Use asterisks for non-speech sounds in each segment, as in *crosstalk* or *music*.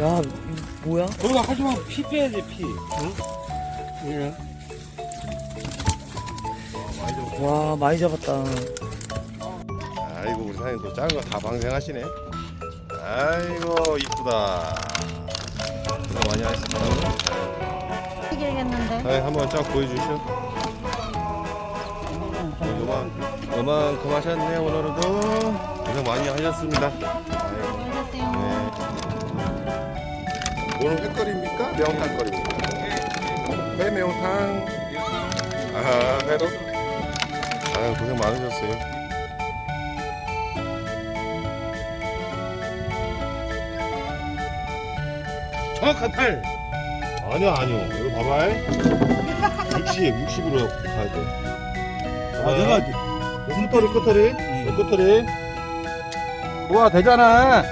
야, 이거 뭐야? 그거 하지마 피 빼야지 피. 응? 예. 와, 많이 잡았다. 아이고 우리 사장님 또 작은 거 다 방생하시네. 아이고 이쁘다. 많이 하셨습니다. 튀기겠는데? 네, 한번 쫙 보여주시오. 요만 요만큼 하셨네 오늘도 고생 많이 하셨습니다. 오늘 횟거리입니까? 매운탕 거리입니까? 회 매운탕. 아 회로. 아 고생 많으셨어요. 정확한 팔. 아니요 아니요 이거 봐봐 60 60으로 가야 돼 아 내가 끝털이 끝털이 요 끝털이 우와 되잖아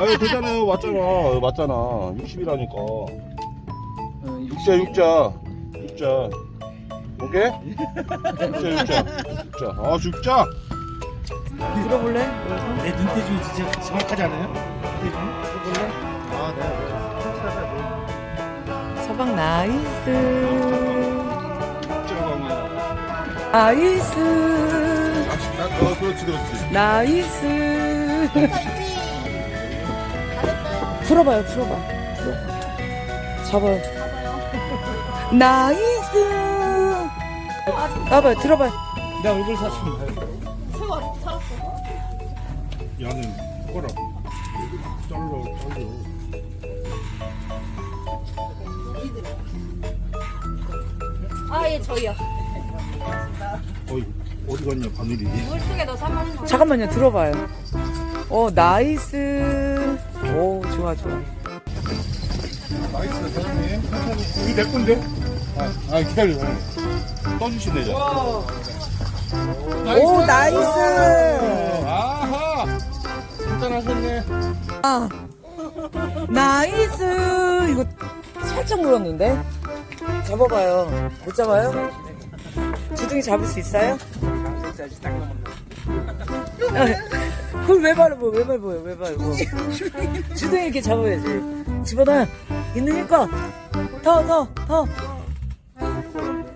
아유 되잖아요 맞잖아 맞잖아 60이라니까 육자 육자 육자 오케이? 육자 육자 육자 아 육자 들어볼래? 내 눈대중이 진짜 정확하지 않아요? 눈대중. 들어볼래? 아 네. 서방 나이스. 나이스. 어 그렇지 그렇지 나이스. *laughs* 풀어봐요, 풀어봐. 풀어봐. 잡아요. 나이스. 나봐요, 들어봐요. 내 얼굴 샀습니다. 야는 꼬라 잘라 잘라 아, 예, 저희요. 어이 어디 갔냐 바늘이 물속에 넣어서 한 마리 잠깐만요, 들어봐요. 어, 나이스. 오, 좋아, 좋아. 나이스 사장님 이게 내 건데? 아, 아 기다려 떠주시네 저 오, 나이스. 아하 간단하셨네 아, 나이스. 이거 살짝 물었는데? 잡아봐요. 못 잡아요? 주둥이 잡을 수 있어요? *laughs* 아, 그걸 왜 밟어, 왜 밟아요, 왜 밟어. 주둥이 이렇게 잡아야지. 집어넣어. 있으니까. 더, 더, 더.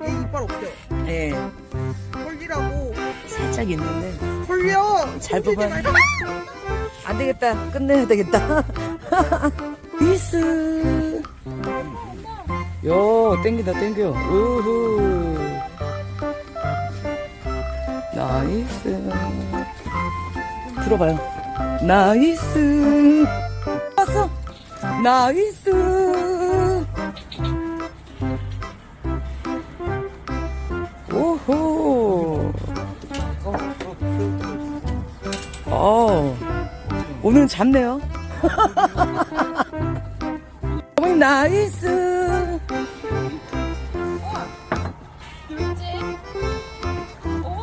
얘 이빨 없죠? 예, 털리라고 살짝 있는데. 털려 잘 뽑아야 안 되겠다. 끝내야 되겠다. *laughs* 미스. 요, 땡기다, 땡겨. 우후. 나이스. 들어봐요. 나이스. 왔어. 나이스. 오호. 어, 오늘은 잡네요. *laughs* 어머니 나이스.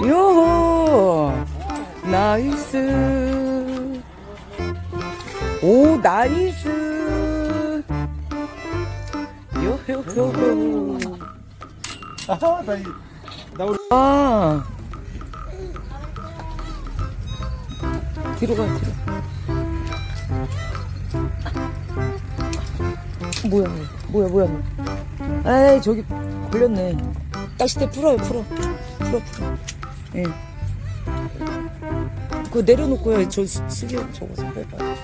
요호. 나이스. 오, 나이스. 요요요. 아하 나 우리 아. 뒤로 가, 뒤로. 뭐야, 뭐야, 뭐야. 에이, 저기 걸렸네. 낚싯대 풀어요, 풀어. 풀어, 풀어. 예. 그거 내려놓고요. 저 수- 수기 저거 좀 빼봐요.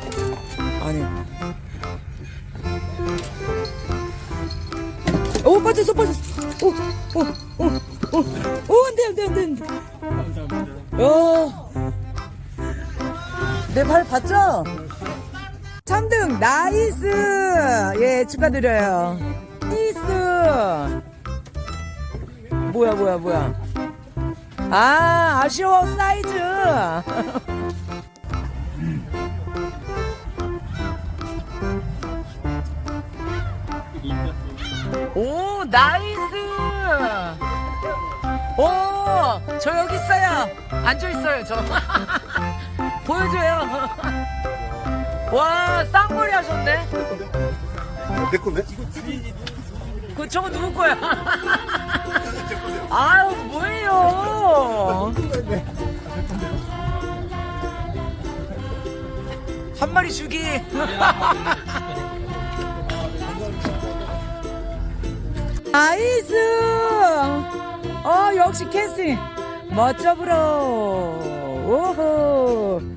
아니. 오, 빠졌어, 빠졌어. 오, 오, 오, 오, 오, 안 돼, 안 돼, 안 돼, 안 돼. 야. 내발 봤죠? 3등, 나이스! 예, 축하드려요. 나이스! 뭐야, 뭐야, 뭐야. 아, 아쉬워, 사이즈! 오, 나이스! 오, 저 여기 있어요. 앉아있어요, 저. *laughs* 보여줘요. 와, 쌍머리 하셨네. 내 건데? 그, 저거 누구 거야? *laughs* 아유 뭐예요? 한 마리 주기. *laughs* 나이스. 어 역시 캐스 멋져 보러. 오호.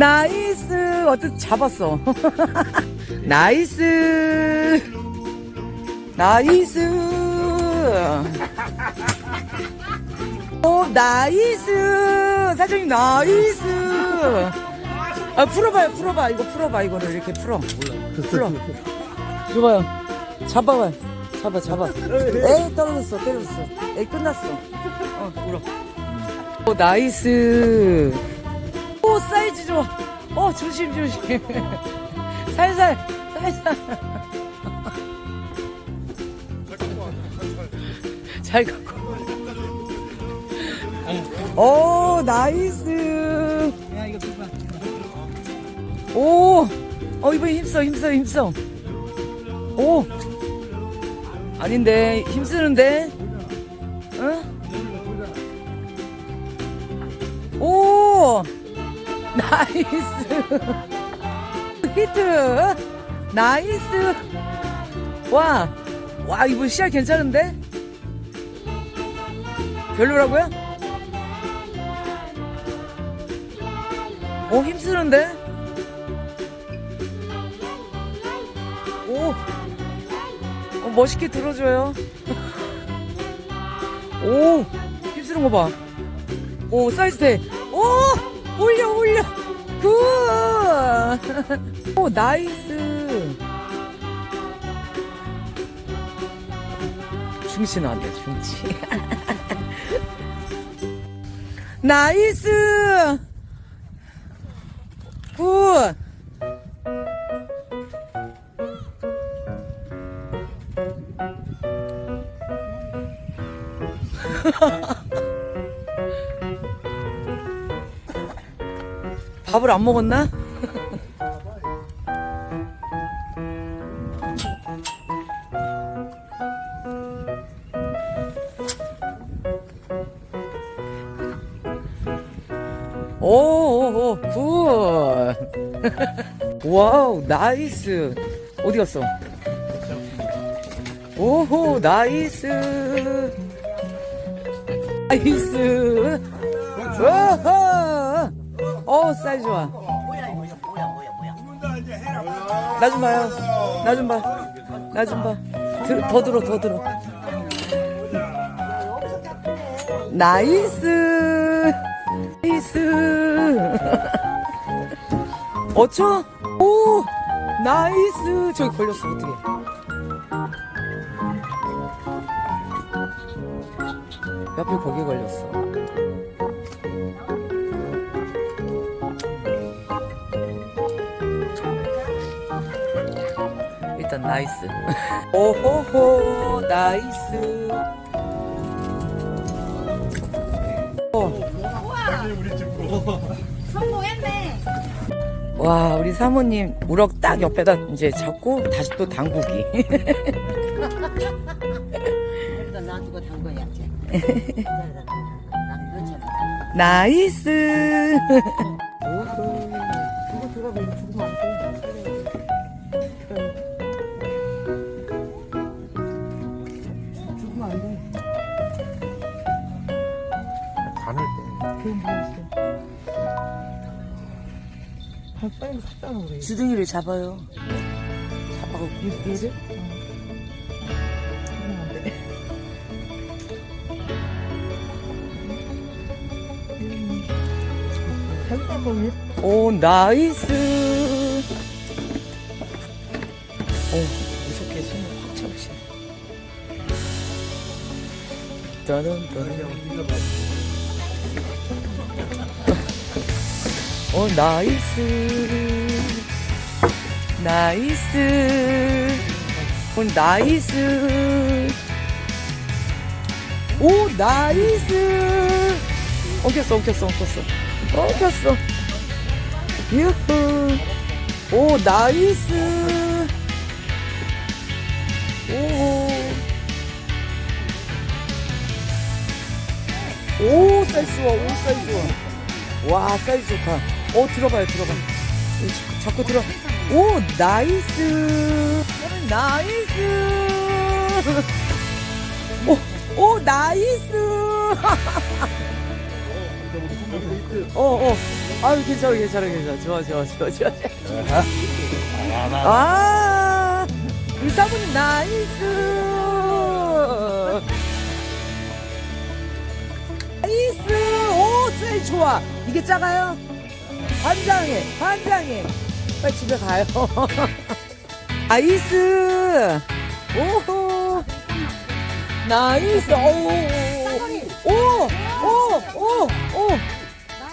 나이스! 어떻게 잡았어? *laughs* 나이스! 나이스! 오, 나이스! 사장님, 나이스! 아, 풀어봐요, 풀어봐. 이거 풀어봐, 이거를 이렇게 풀어. 풀어. 이봐요. 잡아봐요. 잡아, 잡아. 에이, 떨어졌어, 떨어졌어. 에이, 끝났어. 어, 물어. 오, 나이스. 오, 사이즈 좋아. 어, 조심, 조심. *laughs* 살살, 살살. *laughs* 잘 갖고. 오, 나이스. 야 이거 누가? 오, 어, 이번에 힘써, 힘써, 힘써. 오, 아닌데, 힘쓰는데? 응? 오, 나이스. 히트. 나이스. 와, 와, 이번 씨알 괜찮은데? 별로라고요? 오, 힘쓰는데? 오, 어, 멋있게 들어줘요. 오, 힘쓰는 거 봐. 오, 사이즈 돼. 오, 올려, 올려. 굿. 오, 나이스. 중치 나왔네, 중치. 나이스. 굿. 밥을 안 먹었나? 오오오 굿. *laughs* 와우 나이스. 어디 갔어? 오호 나이스. 나이스. 오호 어 사이즈 좋아. 나좀 봐요. 나 좀 봐. 나 좀봐더 들어 더 들어. 나이스. 나이스. *laughs* 어쩌 오 나이스. 저기 걸렸어 어떻게? 옆에 거기 걸렸어 일단 나이스 오호호 나이스 어. 성공했네. 와 우리 사모님 우럭 딱 옆에다 이제 잡고 다시 또 담그기 그래도 놔두고 담궈야지. 나이스 간을 빨리 샀잖아 그래. 주둥이를 잡아요. 잡아갖고. 얘를? 자기가 거기 오 나이스. 오 무섭게 손을 확 잡으시네. 따단 따단 오 나이스. 나이스. 오 나이스. 오 나이스. 엉켰어 엉켰어 엉켰어. 엉켰어. 유후. 오 나이스. 오오 사이즈 좋아 오 사이즈 좋아. 와 사이즈 좋다 어 들어봐요 들어봐 이, 자꾸 들어. 오 나이스. 나이스. 오, 오 나이스. 어어. 아유 괜찮아 괜찮아 괜찮아. 좋아 좋아 좋아 좋아. 아 우리 사부님 나이스. 나이스. 오 사이즈 좋아. 이게 작아요 반장해 반장해. 빨리 집에 가요. *laughs* 나이스. 오호. 나이스. 오오오 오 오 오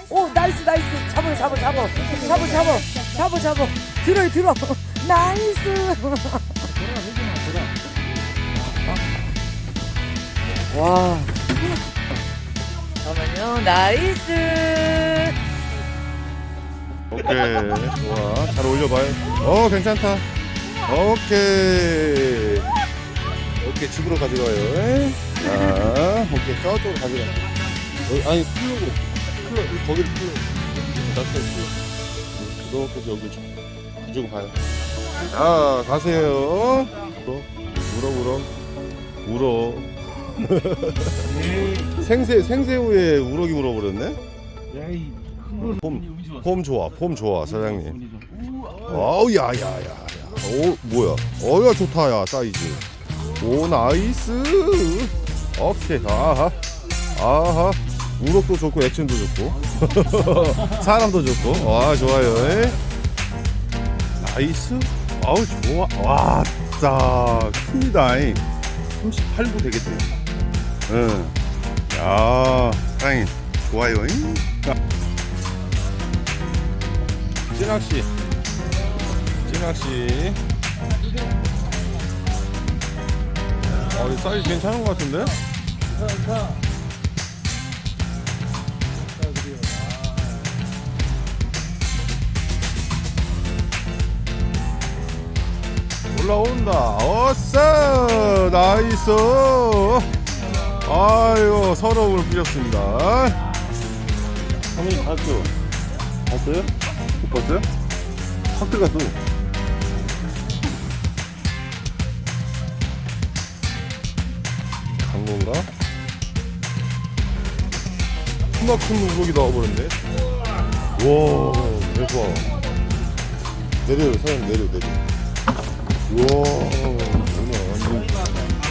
오. 나이스 나이스. 잡아 잡아 잡아 잡아 잡아 잡아 잡아 들어 들어. *laughs* 나이스. *laughs* 와. 잠깐만요. 나이스 오케이. 좋아. 잘 올려봐요. 어 괜찮다. 오케이. 오케이 집으로 가져가요. 자 오케이. 저쪽으로 가져가 어, 아니 풀로. 풀로 거기를 풀로. 낚시 풀로 이렇게 여기 좀 가지고 가요. 자 가세요. 울어 울어 울어. *laughs* 생새 생새우에 우럭이 울어버렸네? 야이 폼, 폼 좋아, 폼 좋아, 사장님. 아우, 야, 야, 야, 야. 오, 뭐야. 어야, 좋다, 야, 사이즈. 오, 나이스. 오케이, 아하. 아하. 우럭도 좋고, 액션도 좋고. *laughs* 사람도 좋고. 와, 좋아요. 에? 나이스. 아우, 좋아. 와, 짜. 큽니다. 38도 되겠대. 응. 야, 사장님. 좋아요. 잉? 찌낚시 찌낚시 어, 이 사이즈 괜찮은 것 같은데? 올라온다. 어싸 나이스! 아유 서러움을 부렸습니다. 형님 봤어 봤어요? 못 봤어요? 확 들어갔어. 간 건가? 크나큰 우럭이 나와버렸네. 와, 대박. 내려요, 사장님, 내려, 내려. 우와. 이거,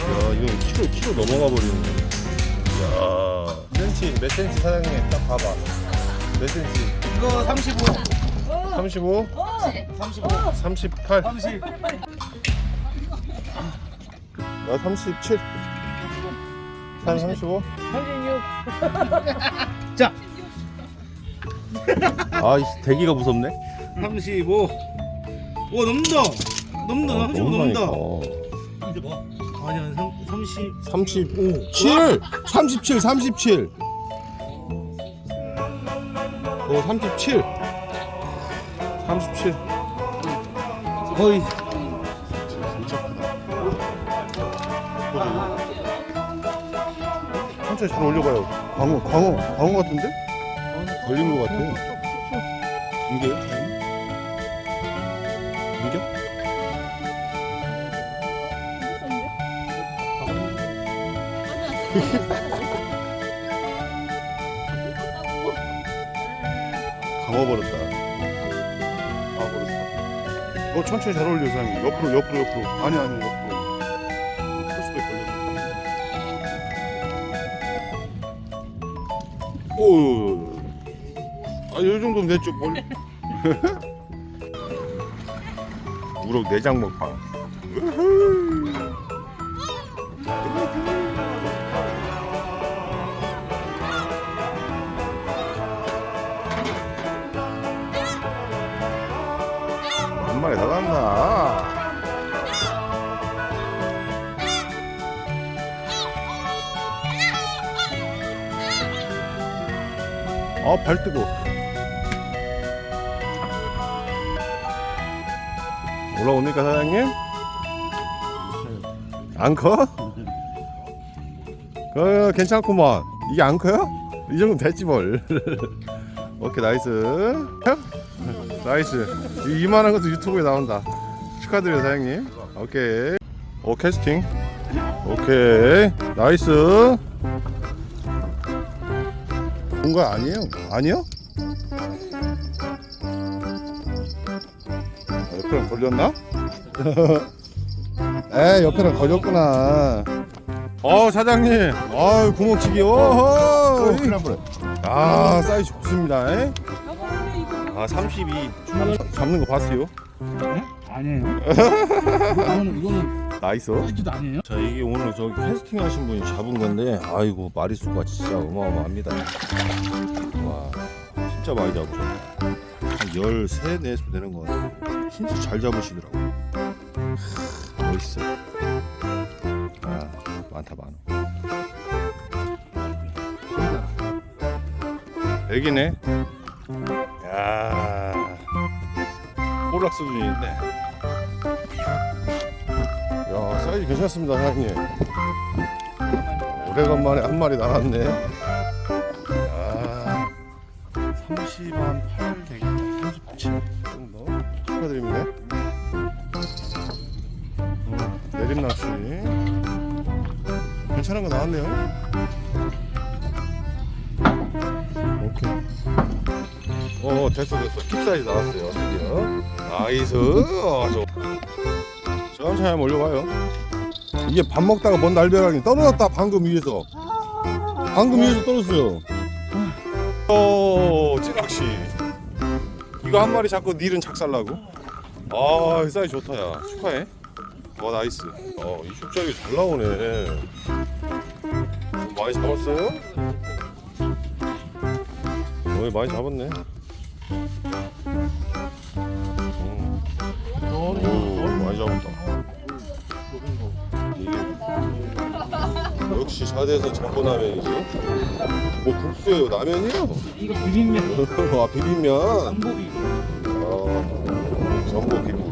야, 이건 키로, 키로 넘어가 버리네. 야 센치, 몇 센치 사장님, 딱 봐봐. 몇 센치? 이거 35 35? 35 38? 30 나 37. 한 35? 36 자 아, 이 대기가 무섭네. 35 오 넘는다 넘는다 35 넘는다 아니야 30 35. 7! 37, 37. 어, 37. 37. 거의 진짜 크다. 천천히 잘 올려봐요. 광어, 광어, 광어 같은데? 걸린 것 같아. 이게요? 이게? *laughs* *laughs* 강어 버렸다. 아 버렸다. 어 천천히 잘 어울려 사장님. 옆으로 옆으로 옆으로. 아니 아니 옆으로. 코스에 걸렸네. 오. 아이 정도면 됐죠 멀리. *laughs* 우럭 내장 먹방. 아, 발 뜨거. 올라옵니까, 사장님? 안 커? 그, 괜찮구만. 이게 안 커요? 이 정도 됐지, 뭘. *laughs* 오케이 나이스 나이스 이- 이만한 것도 유튜브에 나온다 축하드려요 사장님 오케이 오 캐스팅 오케이 나이스 본거 아니에요 아니요? 아, 옆에랑 걸렸나? *laughs* 에 옆에랑 걸렸구나 어 사장님 아유 구멍치기 뻔. 아 사이즈 좋습니다 에? 아 32 잡는 거 봤어요? 아니에요. *laughs* 이거는 이거는 나이스. 사이즈도 아니에요. 자 이게 오늘 저기 캐스팅 하신 분이 잡은 건데 아이고 마리수가 진짜 어마어마합니다. 와 진짜 많이 잡으셨네. 한 13, 4수 되는 것 같아요. 진짜 잘 잡으시더라고 하, 멋있어. 아 많다 많아. 애기네? 야 호락 수준인데. 야 사이즈 괜찮습니다 사장님. 오래간만에 한 마리 나왔네. 야 30한 8 되겠다 37 정도 축하드립니다. 음, 내림낚시. 괜찮은 거 나왔네요. 오케이. 어 됐어 됐어. 킥 사이즈 나왔어요 드디어. 나이스. 어, 저 천천히 한번 올려봐요. 이게 밥 먹다가 먼 날벼락이 떨어졌다 방금 위에서. 방금 위에서 떨어졌어요. 어 찌낚시 이거 한 마리 잡고 닐은 작살나고? 아이 사이즈 좋다 야. 축하해. 와 나이스. 어이 숙작이 잘 나오네. 좀 많이 잡았어요? 어 많이 잡았네. 음. 오 많이 잡았다. 예. 역시 샤드에서 장보 라면이지. 뭐 국수예요, 라면이요. 이거 비빔면. *laughs* 아 비빔면. 전복이. 아 전복 비빔.